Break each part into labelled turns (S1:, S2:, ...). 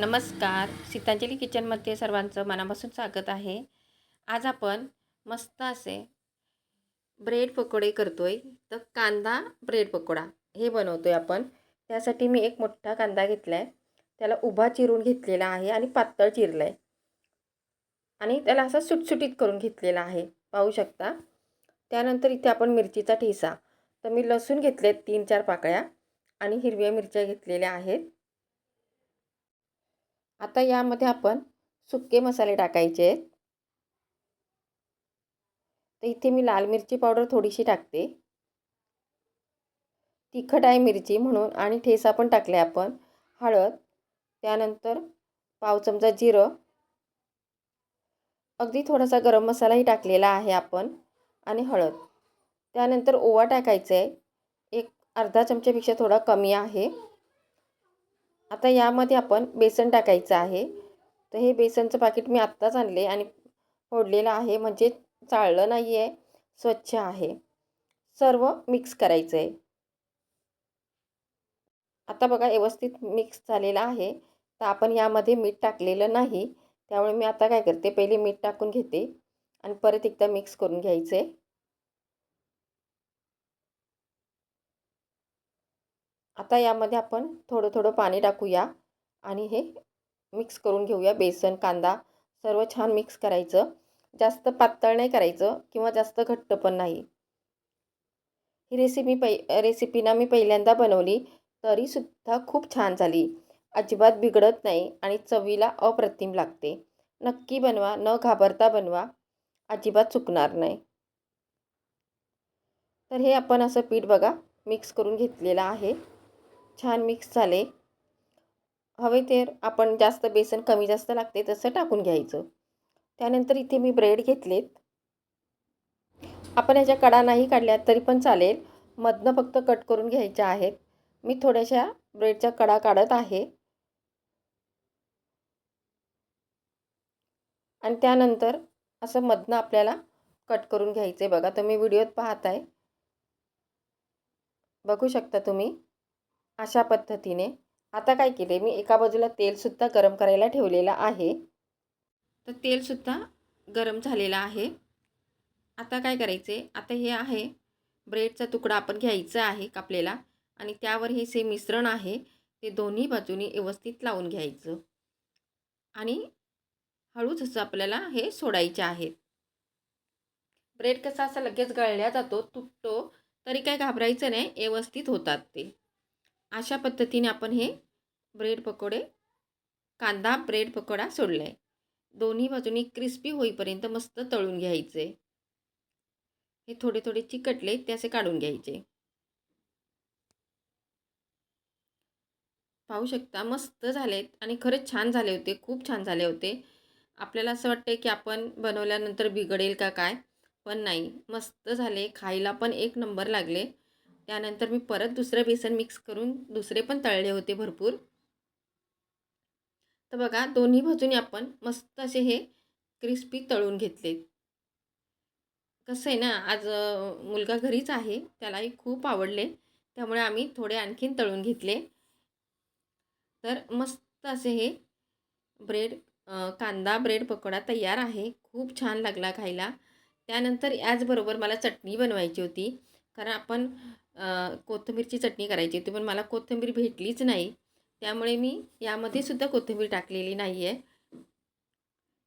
S1: नमस्कार. सीतांजली किचनमध्ये सर्वांचं मनापासून स्वागत आहे. आज आपण मस्त असे ब्रेड पकोडे करतो आहे तर कांदा ब्रेड पकोडा हे बनवतो आहे आपण. त्यासाठी मी एक मोठा कांदा घेतला आहे त्याला उभा चिरून घेतलेला आहे आणि पातळ चिरला आहे आणि त्याला असा सुटसुटीत करून घेतलेला आहे. पाहू शकता. त्यानंतर इथे आपण मिरचीचा ठेसा तर मी लसूण घेतले तीन चार पाकळ्या आणि हिरव्या मिरच्या घेतलेल्या आहेत. आता यामध्ये आपण सुके मसाले टाकायचे आहेत. तर इथे मी लाल मिरची पावडर थोडीशी टाकते. तिखट आहे मिरची म्हणून आणि ठेसा पण टाकले आपण. हळद त्यानंतर पाव चमचा जिरं. अगदी थोडासा गरम मसालाही टाकलेला आहे आपण आणि हळद. त्यानंतर ओवा टाकायचा आहे. एक अर्धा चमच्यापेक्षा थोडा कमी आहे. आता यामध्ये आपण बेसन टाकायचं आहे. तर हे बेसनचं पाकिट मी आत्ताच आणले आणि फोडलेलं आहे. म्हणजे चाळलं नाही आहे स्वच्छ आहे. सर्व मिक्स करायचं आहे आता बघा व्यवस्थित मिक्स झालेलं आहे. तर आपण यामध्ये मीठ टाकलेलं नाही. त्यामुळे मी आता काय करते? पहिले मीठ टाकून घेते. आणि परत एकदा मिक्स करून घ्यायचं आहे आता यामध्ये आपण थोडं थोडं पाणी टाकूया आणि हे मिक्स करून घेऊया. बेसन कांदा सर्व छान मिक्स करायचं. जास्त पातळ नाही करायचं किंवा जास्त घट्ट पण नाही. ही रेसिपी पै रेसिपीना मी पहिल्यांदा बनवली तरीसुद्धा खूप छान झाली. अजिबात बिघडत नाही आणि चवीला अप्रतिम लागते. नक्की बनवा न घाबरता बनवा. अजिबात चुकणार नाही. तर हे आपण असं पीठ बघा मिक्स करून घेतलेलं आहे. छान मिक्स झाले. हवे ते आपण जास्त बेसन कमी जास्त लागते तसं टाकून घ्यायचं. त्यानंतर इथे मी ब्रेड घेतलेत. आपण याच्या कडा नाही काढल्या तरी पण चालेल. मधनं फक्त कट करून घ्यायच्या आहेत. मी थोड्याशा ब्रेडच्या कडा काढत आहे. आणि त्यानंतर असं मधनं आपल्याला कट करून घ्यायचं आहे बघा. तुम्ही व्हिडिओत पाहत आहे बघू शकता तुम्ही. अशा पद्धतीने. आता काय केले मी एका बाजूला तेलसुद्धा गरम करायला ठेवलेलं आहे. तर तेलसुद्धा गरम झालेलं आहे. आता काय करायचे आता हे आहे ब्रेडचा तुकडा आपण घ्यायचा आहे कापलेला आणि त्यावर हे से मिश्रण आहे ते दोन्ही बाजूनी व्यवस्थित लावून घ्यायचं. आणि हळूच असं आपल्याला हे सोडायचे आहेत. ब्रेड कसा असा लगेच गळल्या जातो तुटतो तरी काय घाबरायचं नाही व्यवस्थित होतात ते. अशा पद्धतीने आपण हे ब्रेड पकोडे कांदा ब्रेड पकोडा सोडला आहे दोन्ही बाजूनी क्रिस्पी होईपर्यंत मस्त तळून घ्यायचे. हे थोडे थोडे चिकटले ते असे काढून घ्यायचे. पाहू शकता मस्त झालेत आणि खरंच छान झाले होते खूप छान झाले होते. आपल्याला असं वाटतं की आपण बनवल्यानंतर बिघडेल का काय? पण नाही मस्त झाले. खायला पण एक नंबर लागले. त्यानंतर मी परत दुसरं बेसन मिक्स करून दुसरे पण तळले होते भरपूर. तर बघा दोन्ही बाजूने आपण मस्त असे हे क्रिस्पी तळून घेतले. कसं आहे ना आज मुलगा घरीच आहे त्यालाही खूप आवडले. त्यामुळे आम्ही थोडे आणखीन तळून घेतले. तर मस्त असे हे ब्रेड कांदा ब्रेड पकोडा तयार आहे. खूप छान लागला खायला. त्यानंतर याचबरोबर मला चटणी बनवायची होती. कारण आपण कोथिंबीरची चटणी करायची होती पण मला कोथिंबीर भेटलीच नाही. त्यामुळे मी यामध्ये सुद्धा कोथिंबीर टाकलेली नाही आहे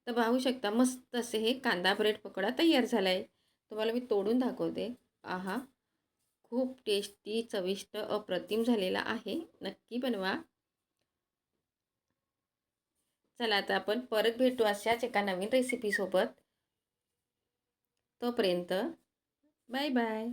S1: तर पाहू शकता मस्त असे हे कांदा ब्रेड पकोडा तयार झाला आहे तुम्हाला मी तोडून दाखवते. आहा खूप टेस्टी चविष्ट अप्रतिम झालेला आहे. नक्की बनवा. चला आता आपण परत भेटू अशाच एका नवीन रेसिपीसोबत तोपर्यंत बाय बाय